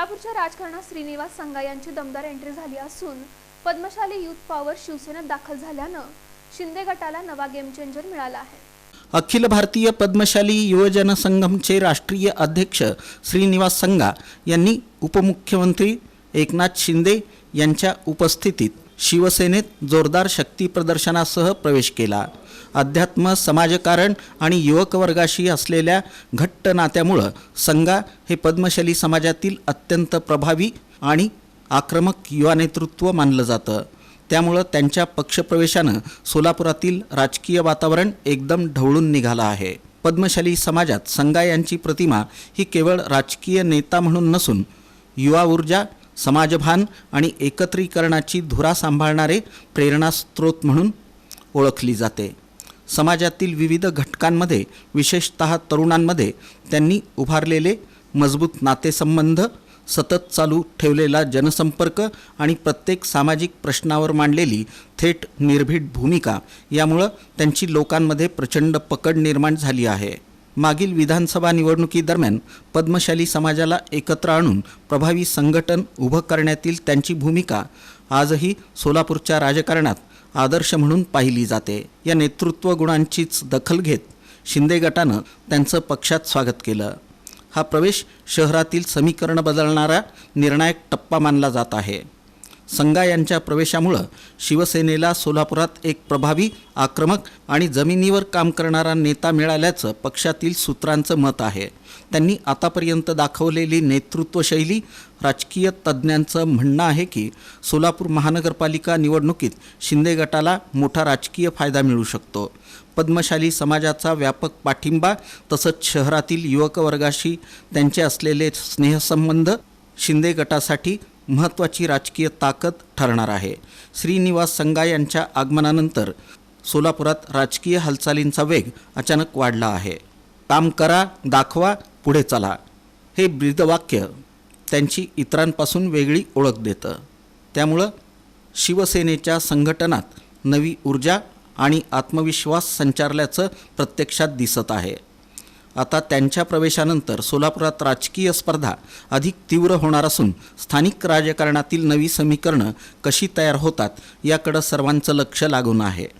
सोलापूरच्या राजकारणात श्रीनिवास संगा यांची दमदार एंट्री झाली असून पद्मशाली युथ पॉवर शिवसेनेत दाखल झाल्यानं शिंदे गटाला नवा गेम चेंजर मिळाला आहे. अखिल भारतीय पद्मशाली युवजन संघमचे राष्ट्रीय अध्यक्ष श्रीनिवास संगा यांनी उपमुख्यमंत्री एकनाथ शिंदे यांच्या उपस्थितीत शिवसेनेत जोरदार शक्ती प्रदर्शनासह प्रवेश केला. अध्यात्म समाजकारण आणि युवक वर्गाशी असलेल्या घट्ट नात्यामुळं संगा हे पद्मशाली समाजातील अत्यंत प्रभावी आणि आक्रमक युवा नेतृत्व मानलं जातं. त्यामुळं त्यांच्या पक्षप्रवेशानं सोलापुरातील राजकीय वातावरण एकदम ढवळून निघालं आहे. पद्मशाली समाजात संगा यांची प्रतिमा ही केवळ राजकीय नेता म्हणून नसून युवा ऊर्जा समाजभान आणि एकत्रीकरणाची धुरा सांभाळणारे प्रेरणास्त्रोत म्हणून ओळखली जाते. समाजातील विविध घटकांमध्ये विशेषत तरुणांमध्ये त्यांनी उभारलेले मजबूत नातेसंबंध सतत चालू ठेवलेला जनसंपर्क आणि प्रत्येक सामाजिक प्रश्नावर मांडलेली थेट निर्भीड भूमिका यामुळं त्यांची लोकांमध्ये प्रचंड पकड निर्माण झाली आहे. मागील विधानसभा निवडणुकीदरम्यान पद्मशाली समाजाला एकत्र आणून प्रभावी संघटन उभं करण्यातील त्यांची भूमिका आजही सोलापूरच्या राजकारणात आदर्श म्हणून पाहिली जाते. या नेतृत्व गुणांचीच दखल घेत शिंदे गटानं त्यांचं पक्षात स्वागत केलं. हा प्रवेश शहरातील समीकरण बदलणारा निर्णायक टप्पा मानला जात आहे. संगा यांच्या प्रवेशामुळं शिवसेनेला सोलापुरात एक प्रभावी आक्रमक आणि जमिनीवर काम करणारा नेता मिळाल्याचं पक्षातील सूत्रांचं मत आहे. त्यांनी आतापर्यंत दाखवलेली नेतृत्वशैली राजकीय तज्ज्ञांचं म्हणणं आहे की सोलापूर महानगरपालिका निवडणुकीत शिंदे गटाला मोठा राजकीय फायदा मिळू शकतो. पद्मशाली समाजाचा व्यापक पाठिंबा तसंच शहरातील युवकवर्गाशी त्यांचे असलेले स्नेहसंबंध शिंदे गटासाठी महत्त्वाची राजकीय ताकद ठरणार आहे. श्रीनिवास संगा यांच्या आगमनानंतर सोलापुरात राजकीय हालचालींचा वेग अचानक वाढला आहे. काम करा दाखवा पुढे चला. हे ब्रीदवाक्य त्यांची इतरांपासून वेगळी ओळख देतं. त्यामुळं शिवसेनेच्या संघटनात नवी ऊर्जा आणि आत्मविश्वास संचारल्याचं प्रत्यक्षात दिसत आहे. आता त्यांच्या प्रवेशानंतर सोलापुरात राजकीय स्पर्धा अधिक तीव्र होणार असून स्थानिक राजकारणातील नवी समीकरणं कशी तयार होतात याकडं सर्वांचं लक्ष लागून आहे.